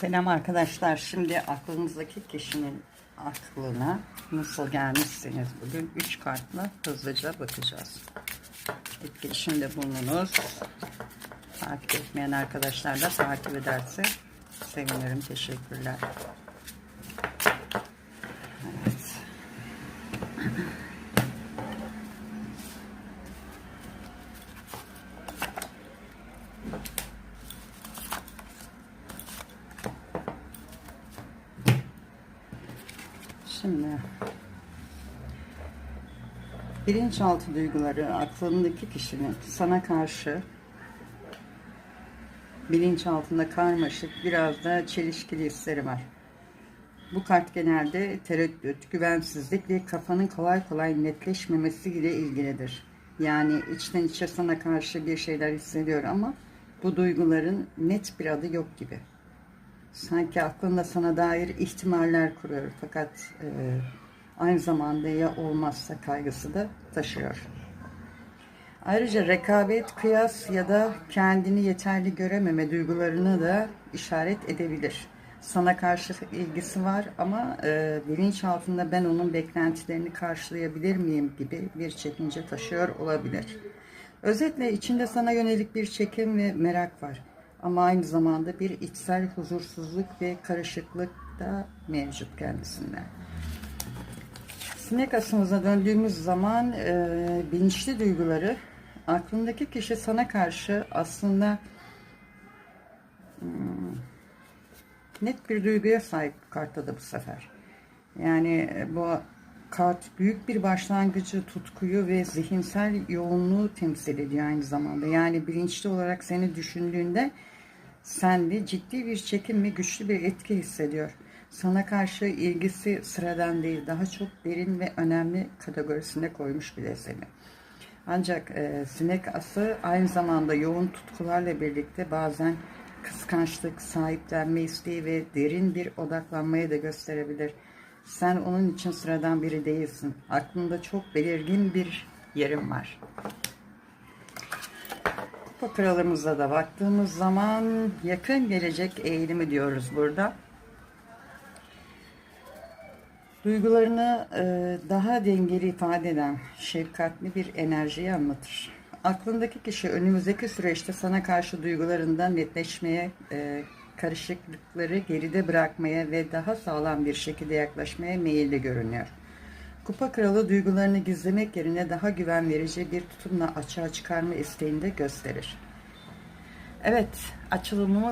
Selam arkadaşlar. Şimdi aklınızdaki kişinin aklına nasıl gelmişsiniz bugün 3 kartla hızlıca bakacağız. Etkileşimde bulununuz. Takip etmeyen arkadaşlar da takip ederse sevinirim. Teşekkürler. Evet. Şimdi bilinçaltı duyguları aklındaki kişinin sana karşı bilinçaltında karmaşık biraz da çelişkili hisleri var. Bu kart genelde tereddüt, güvensizlik ve kafanın kolay kolay netleşmemesi ile ilgilidir. Yani içten içe sana karşı bir şeyler hissediyor ama bu duyguların net bir adı yok gibi sanki aklında sana dair ihtimaller kuruyor fakat e, aynı zamanda ya olmazsa kaygısı da taşıyor. Ayrıca rekabet, kıyas ya da kendini yeterli görememe duygularını da işaret edebilir. Sana karşı ilgisi var ama e, bilinçaltında ben onun beklentilerini karşılayabilir miyim gibi bir çekince taşıyor olabilir. Özetle içinde sana yönelik bir çekim ve merak var. Ama aynı zamanda bir içsel huzursuzluk ve karışıklık da mevcut kendisinde. Sinek asımıza döndüğümüz zaman e, bilinçli duyguları aklındaki kişi sana karşı aslında hmm, net bir duyguya sahip kartta da bu sefer. Yani bu kart büyük bir başlangıcı, tutkuyu ve zihinsel yoğunluğu temsil ediyor aynı zamanda. Yani bilinçli olarak seni düşündüğünde sende ciddi bir çekim ve güçlü bir etki hissediyor. Sana karşı ilgisi sıradan değil, daha çok derin ve önemli kategorisine koymuş bile seni. Ancak e, sinek ası aynı zamanda yoğun tutkularla birlikte bazen kıskançlık, sahiplenme isteği ve derin bir odaklanmayı da gösterebilir. Sen onun için sıradan biri değilsin. Aklında çok belirgin bir yerin var. Kralımıza da baktığımız zaman yakın gelecek eğilimi diyoruz burada. Duygularını e, daha dengeli ifade eden şefkatli bir enerjiyi anlatır. Aklındaki kişi önümüzdeki süreçte sana karşı duygularından netleşmeye, e, karışıklıkları geride bırakmaya ve daha sağlam bir şekilde yaklaşmaya meyilli görünüyor. Kupa kralı duygularını gizlemek yerine daha güven verici bir tutumla açığa çıkarma isteğini de gösterir. Evet, açılımımız